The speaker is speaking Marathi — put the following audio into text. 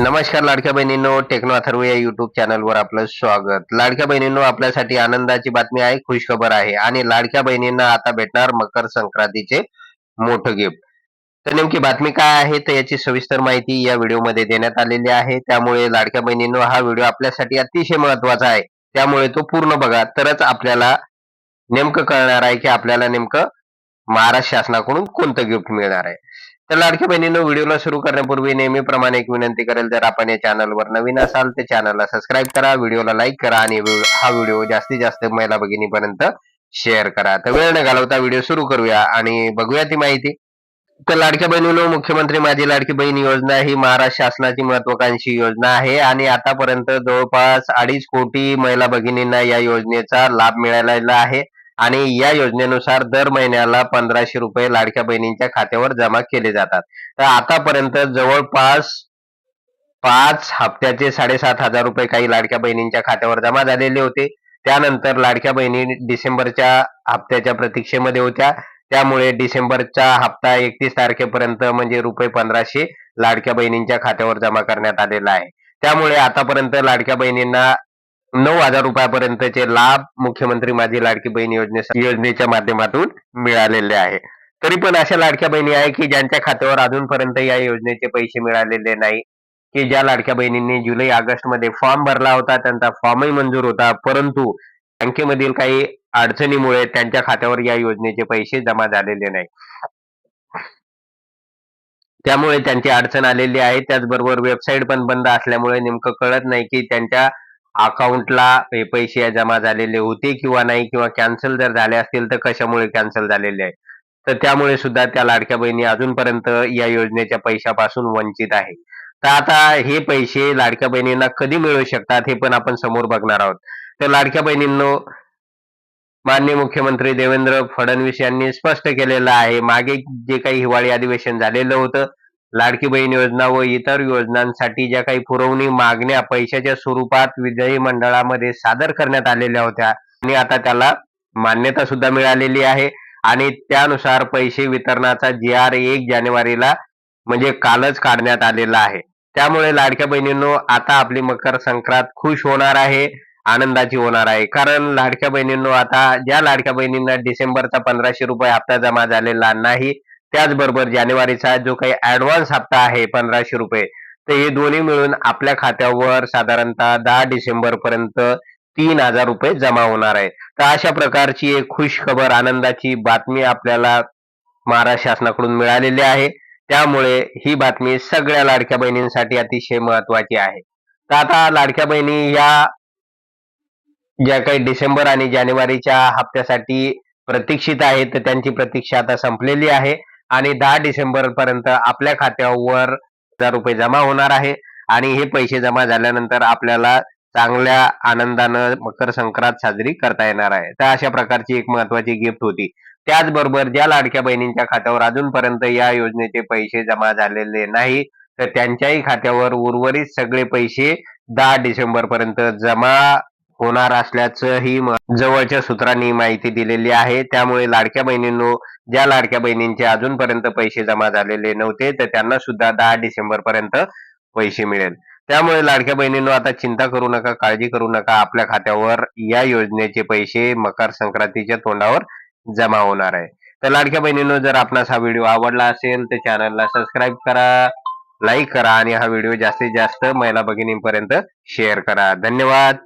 नमस्कार लाडक्या बहिणींनो टेक्नो अथर्व या युट्यूब चॅनलवर आपलं स्वागत. लाडक्या बहिणींनो आपल्यासाठी आनंदाची बातमी आहे खुशखबर आहे. आणि लाडक्या बहिणींना आता भेटणार मकर संक्रांतीचे मोठं गिफ्ट तर नेमकी बातमी काय आहे तर याची सविस्तर माहिती या व्हिडिओमध्ये देण्यात आलेली आहे. त्यामुळे लाडक्या बहिणींनो हा व्हिडिओ आपल्यासाठी अतिशय महत्त्वाचा आहे. त्यामुळे तो पूर्ण बघा. तरच आपल्याला नेमकं कळणार आहे की आपल्याला नेमकं महाराष्ट्र शासनाकडून कोणतं गिफ्ट मिळणार आहे. तर लाडक्या बहिणीनं व्हिडिओला सुरू करण्यापूर्वी नेहमीप्रमाणे एक विनंती करेल जर आपण या चॅनलवर नवीन असाल तर चॅनलला सबस्क्राईब करा व्हिडिओला लाईक करा आणि हा व्हिडिओ जास्तीत जास्त महिला भगिनीपर्यंत शेअर करा. तर वेळ न घालवता व्हिडिओ सुरू करूया आणि बघूया ती माहिती. तर लाडक्या बहिणीनं मुख्यमंत्री माझी लाडकी बहीण योजना ही महाराष्ट्र शासनाची महत्वाकांक्षी योजना आहे आणि आतापर्यंत जवळपास अडीच कोटी महिला भगिनींना या योजनेचा लाभ मिळालेला आहे. आणि या योजनेनुसार दर महिन्याला पंधराशे रुपये लाडक्या बहिणींच्या खात्यावर जमा केले जातात. तर आतापर्यंत जवळपास पाच हप्त्याचे साडेसात हजार रुपये काही लाडक्या बहिणींच्या खात्यावर जमा झालेले होते. त्यानंतर लाडक्या बहिणी डिसेंबरच्या हप्त्याच्या प्रतीक्षेमध्ये होत्या. त्यामुळे डिसेंबरचा हप्ता एकतीस तारखेपर्यंत म्हणजे रुपये पंधराशे लाडक्या बहिणींच्या खात्यावर जमा करण्यात आलेला आहे. त्यामुळे आतापर्यंत लाडक्या बहिणींना नऊ हजार रुपयापर्यंतचे लाभ मुख्यमंत्री माझी लाडकी बहीण योजने योजनेच्या माध्यमातून मिळालेले आहे. तरी पण अशा लाडक्या बहिणी आहे की ज्यांच्या खात्यावर अजूनपर्यंत या योजनेचे पैसे मिळालेले नाही की ज्या लाडक्या बहिणींनी जुलै ऑगस्टमध्ये फॉर्म भरला होता त्यांचा फॉर्मही मंजूर होता परंतु बँकेमधील काही अडचणीमुळे त्यांच्या खात्यावर या योजनेचे पैसे जमा झालेले नाही. त्यामुळे त्यांची अडचण आलेली आहे. त्याचबरोबर वेबसाईट पण बंद असल्यामुळे नेमकं कळत नाही की त्यांच्या अकाउंटला हे पैसे जमा झालेले होते किंवा नाही किंवा कॅन्सल जर झाले असतील तर कशामुळे कॅन्सल झालेले आहे? तर त्यामुळे सुद्धा त्या लाडक्या बहिणी अजूनपर्यंत या योजनेच्या पैशापासून वंचित आहे. तर आता हे पैसे लाडक्या बहिणींना कधी मिळू शकतात हे पण आपण समोर बघणार आहोत. तर लाडक्या बहिणींनो माननीय मुख्यमंत्री देवेंद्र फडणवीस यांनी स्पष्ट केलेलं आहे. मागे जे काही हिवाळी अधिवेशन झालेलं होतं लाडकी बहीण योजना व इतर योजनांसाठी ज्या काही पुरवणी मागण्या पैशाच्या स्वरूपात विजयी मंडळामध्ये सादर करण्यात आलेल्या होत्या. आणि आता त्याला मान्यता सुद्धा मिळालेली आहे. आणि त्यानुसार पैसे वितरणाचा जी आर एक जानेवारीला म्हणजे कालच काढण्यात आलेला आहे. त्यामुळे लाडक्या बहिणींनो आता आपली मकर संक्रांत खुश होणार आहे आनंदाची होणार आहे. कारण लाडक्या बहिणींनो आता ज्या लाडक्या बहिणींना डिसेंबरचा पंधराशे रुपये हप्ता जमा झालेला नाही त्याचबरोबर जानेवारीचा जो काही ऍडव्हान्स हप्ता आहे पंधराशे रुपये तर हे दोन्ही मिळून आपल्या खात्यावर साधारणतः दहा डिसेंबर पर्यंत तीन हजार रुपये जमा होणार आहे. तर अशा प्रकारची एक खुश खबर आनंदाची बातमी आपल्याला महाराष्ट्र शासनाकडून मिळालेली आहे. त्यामुळे ही बातमी सगळ्या लाडक्या बहिणींसाठी अतिशय महत्वाची आहे. तर आता लाडक्या बहिणी या ज्या काही डिसेंबर आणि जानेवारीच्या हप्त्यासाठी प्रतीक्षित आहेत तर त्यांची प्रतीक्षा आता संपलेली आहे. आणि दहा डिसेंबर पर्यंत आपल्या खात्यावर हजार रुपये जमा होणार आहे. आणि हे पैसे जमा झाल्यानंतर आपल्याला चांगल्या आनंदानं मकर संक्रांत साजरी करता येणार आहे. तर अशा प्रकारची एक महत्वाची गिफ्ट होती. त्याचबरोबर ज्या लाडक्या बहिणींच्या खात्यावर अजूनपर्यंत या योजनेचे पैसे जमा झालेले नाही तर त्यांच्याही खात्यावर उर्वरित सगळे पैसे दहा डिसेंबर पर्यंत जमा होणार असल्याचंही जवळच्या सूत्रांनी माहिती दिलेली आहे. त्यामुळे लाडक्या बहिणींनो ज्या लाडक्या बहिणींचे अजूनपर्यंत पैसे जमा झालेले नव्हते तर त्यांना सुद्धा दहा डिसेंबर पर्यंत पैसे मिळेल. त्यामुळे लाडक्या बहिणींनो आता चिंता करू नका काळजी करू नका. आपल्या खात्यावर या योजनेचे पैसे मकर संक्रांतीच्या तोंडावर जमा होणार आहे. तर लाडक्या बहिणींनो जर आपणास हा व्हिडिओ आवडला असेल तर चॅनलला सबस्क्राईब करा लाईक करा आणि हा व्हिडिओ जास्तीत जास्त महिला भगिनींपर्यंत शेअर करा. धन्यवाद.